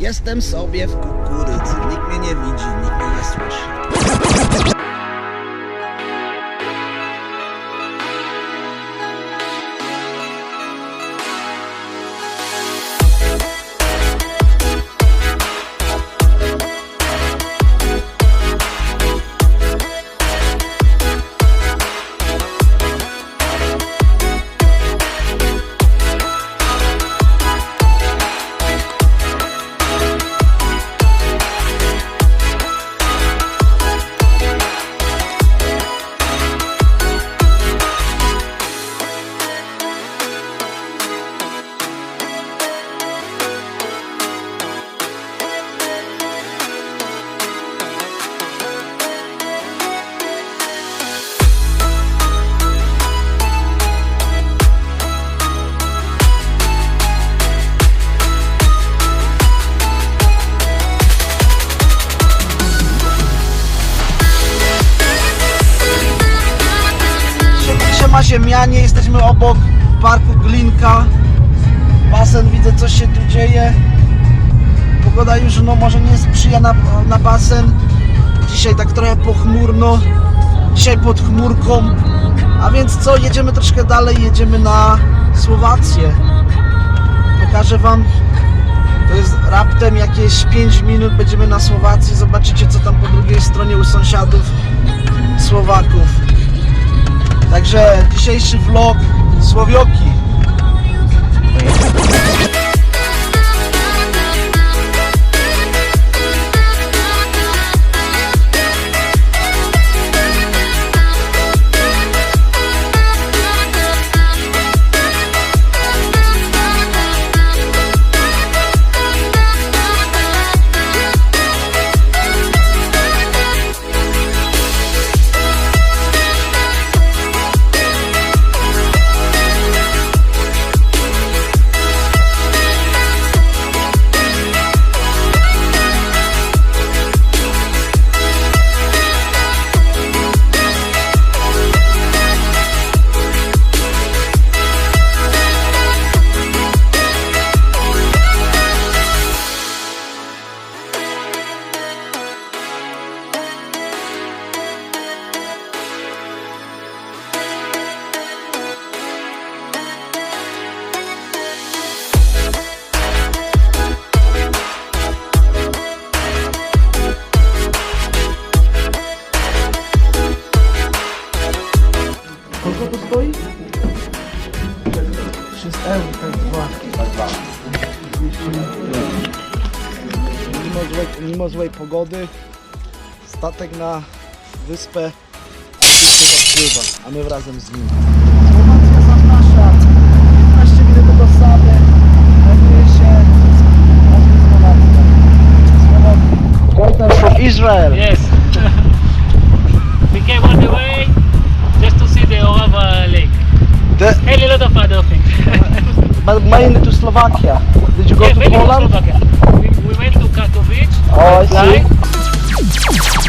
Jestem sobie w kukurydzy. Nikt mnie nie widzi, nikt mnie nie słyszy. Siema ziemianie, jesteśmy obok parku Glinka. Basen, widzę coś się tu dzieje. Pogoda już no może nie sprzyja na, na basen. Dzisiaj tak trochę pochmurno. Dzisiaj pod chmurką. A więc co, jedziemy troszkę dalej, jedziemy na Słowację. Pokażę wam. To jest raptem jakieś 5 minut, będziemy na Słowacji. Zobaczycie co tam po drugiej stronie u sąsiadów Słowaków. Także dzisiejszy vlog Słowioki. Mimo złej, mimo złej pogody statek na wyspę oczywiście odpływa, a my wrazem z nim. Słowacja zaprasza 15 minut do Sady. Znajduje się razem from Israel. Yes. But mainly to Slovakia. Did you go to Poland? We, we went to Katowice. Oh, I see.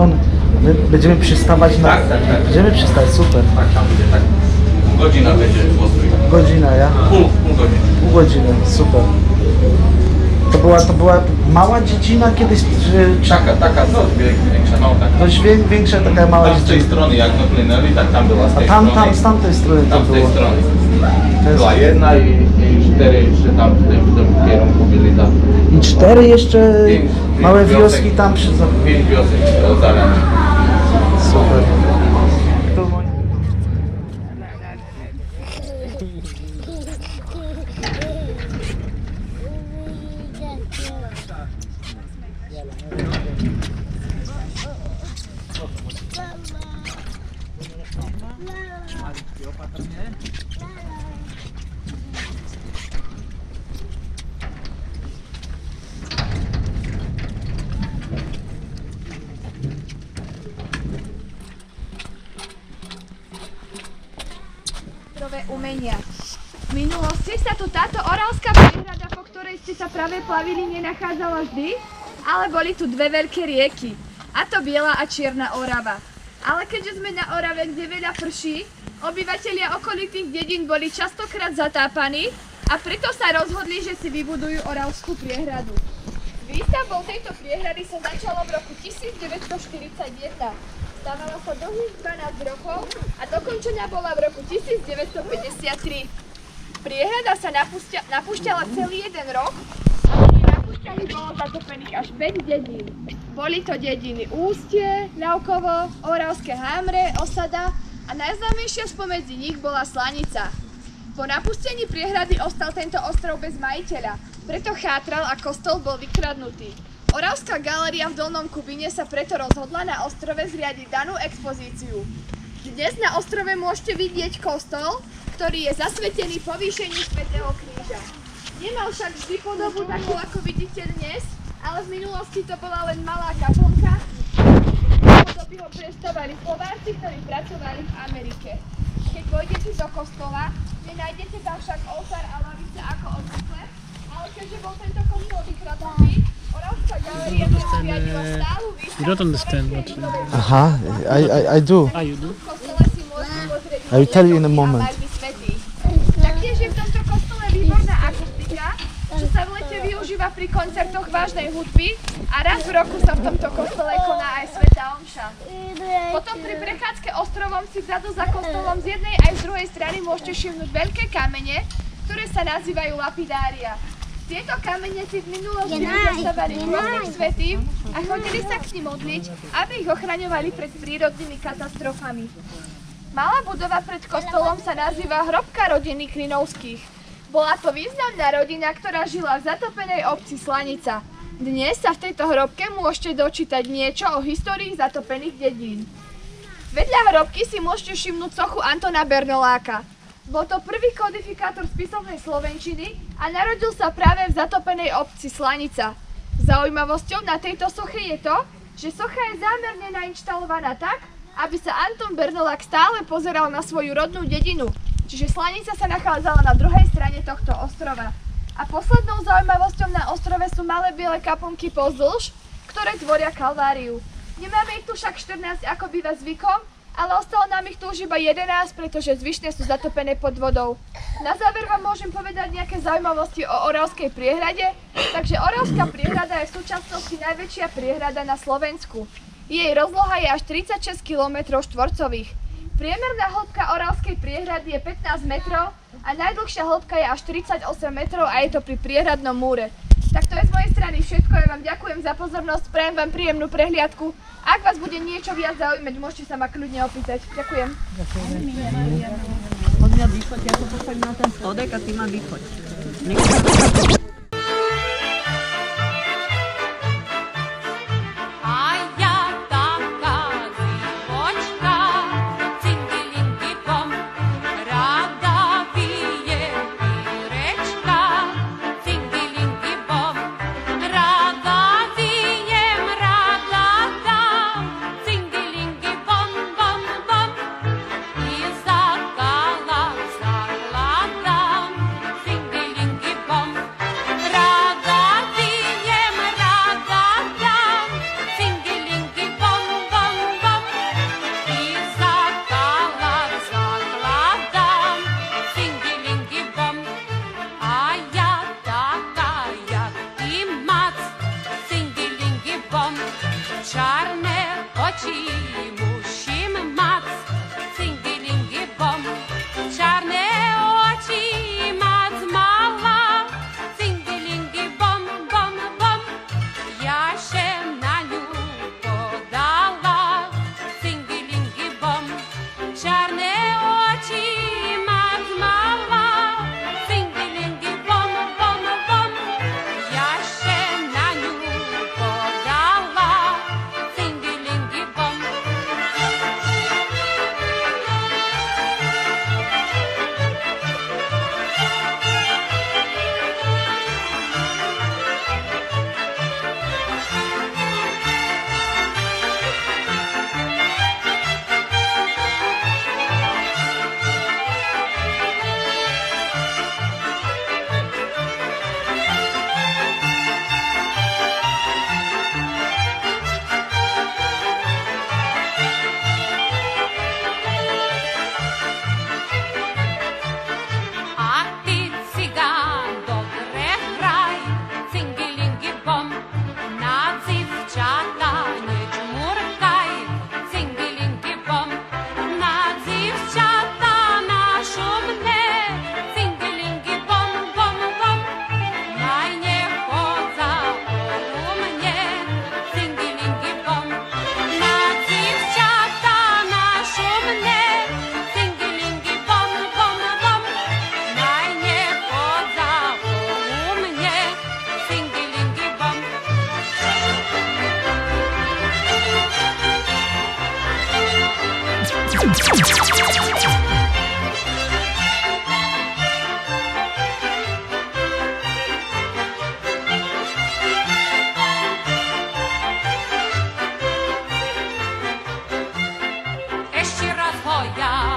Pardon, my będziemy przystawać na... Tak, tak, tak. Będziemy przystać, super. Tak, tam będzie tak. Godzina będzie w Ostroju. Godzina, ja? Pół, pół godziny. Pół godziny, super. To była, to była mała dziedzina kiedyś, czy, czy Taka, taka, no większa, no tak. dość wię, większa taka mała Tam z tej dziedzina? strony, jak dopłynęli, tak tam była z A tej tam, strony. tam, z tamtej strony to Tam z tej było. strony. To jest- Była jedna i cztery jeszcze tam w tym, w tym kierunku byli tam. I cztery jeszcze Pięć- małe pięć wioski wiosek. tam przy... Pięć wiosek zalania. Super. Prvé umenia. V minulosti sa tu táto orálska priehrada, po ktorej ste sa práve plavili, nenachádzala vždy, ale boli tu dve veľké rieky. A to Biela a Čierna Orava. Ale keďže sme na Orave, kde veľa prší, obyvatelia okolitých dedín boli častokrát zatápaní a preto sa rozhodli, že si vybudujú Orálskú priehradu. Výstavbou tejto priehrady sa začalo v roku 1941. Stávala sa dlhých 12 rokov a dokončená bola v roku 1953. Priehrada sa napustia, napúšťala celý jeden rok a pri napúšťaní bolo zatopených až 5 dedín. Boli to dediny Ústie, Ľavkovo, Oravské Hámre, Osada a najznámejšia spomedzi nich bola Slanica. Po napustení priehrady ostal tento ostrov bez majiteľa, preto chátral a kostol bol vykradnutý. Oravská galéria v Dolnom Kubine sa preto rozhodla na ostrove zriadiť danú expozíciu. Dnes na ostrove môžete vidieť kostol, ktorý je zasvetený povýšení svätého kríža. Nemal však vždy podobu takú, ako vidíte dnes, ale v minulosti to bola len malá kaplnka, podoby ho predstavovali Slováci, ktorí pracovali v Amerike. Keď vojdete do kostola, nenájdete tam však oltár a lavice ako obvykle, ale keďže bol tento kostol vykradnutý, Tam zriadila stálu výstavu You don't understand what ľudovej Aha, I, I, I do. Ah, you do? I will tell you in a moment. Taktiež je v tomto kostole výborná akustika, čo sa v lete využíva pri koncertoch vážnej hudby a raz v roku sa v tomto kostole koná aj Sveta Omša. Potom pri prechádzke ostrovom si vzadu za kostolom z jednej aj z druhej strany môžete všimnúť veľké kamene, ktoré sa nazývajú lapidária. Tieto kamene si v minulosti vypracovali rôznych svetým a chodili sa k nim modliť, aby ich ochraňovali pred prírodnými katastrofami. Malá budova pred kostolom sa nazýva Hrobka rodiny Klinovských. Bola to významná rodina, ktorá žila v zatopenej obci Slanica. Dnes sa v tejto hrobke môžete dočítať niečo o histórii zatopených dedín. Vedľa hrobky si môžete všimnúť sochu Antona Bernoláka. Bol to prvý kodifikátor spisovnej slovenčiny a narodil sa práve v zatopenej obci Slanica. Zaujímavosťou na tejto soche je to, že socha je zámerne nainštalovaná tak, aby sa Anton Bernolák stále pozeral na svoju rodnú dedinu, čiže Slanica sa nachádzala na druhej strane tohto ostrova. A poslednou zaujímavosťou na ostrove sú malé biele kaplnky pozdĺž, ktoré tvoria kalváriu. Nemáme ich tu však 14, ako býva zvykom, ale ostalo nám ich tu už iba 11, pretože zvyšné sú zatopené pod vodou. Na záver vám môžem povedať nejaké zaujímavosti o Oravskej priehrade, takže Oravská priehrada je v súčasnosti najväčšia priehrada na Slovensku. Jej rozloha je až 36 km štvorcových. Priemerná hĺbka Oravskej priehrady je 15 metrov a najdlhšia hĺbka je až 38 metrov a je to pri priehradnom múre. Tak to je z mojej strany všetko, ja vám ďakujem za pozornosť, prajem vám príjemnú prehliadku. Ak vás bude niečo viac zaujímať, môžete sa ma kľudne opýtať. Ďakujem. Poďme vychoď, ja to posadím na ten spodek a ty ma vychoď. joya.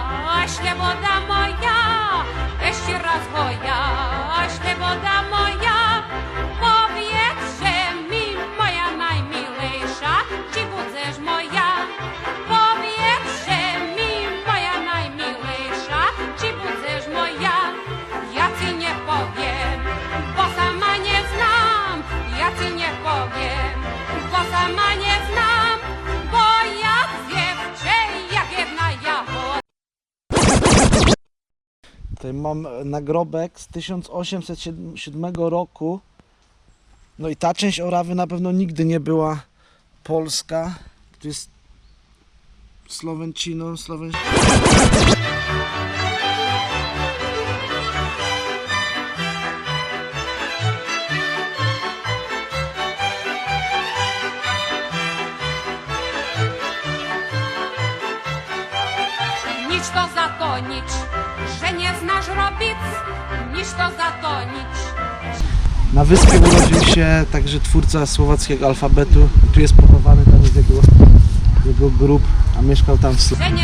Tutaj mam nagrobek z 1807 roku. No i ta część Orawy na pewno nigdy nie była polska. To jest Slovenciną, Slovenciną. Nic to za to, nic że nie znasz robic, niż to zatonić. Na wyspie urodził się także twórca słowackiego alfabetu. Tu jest pochowany tam jest jego, jego grób, a mieszkał tam w Słowacji.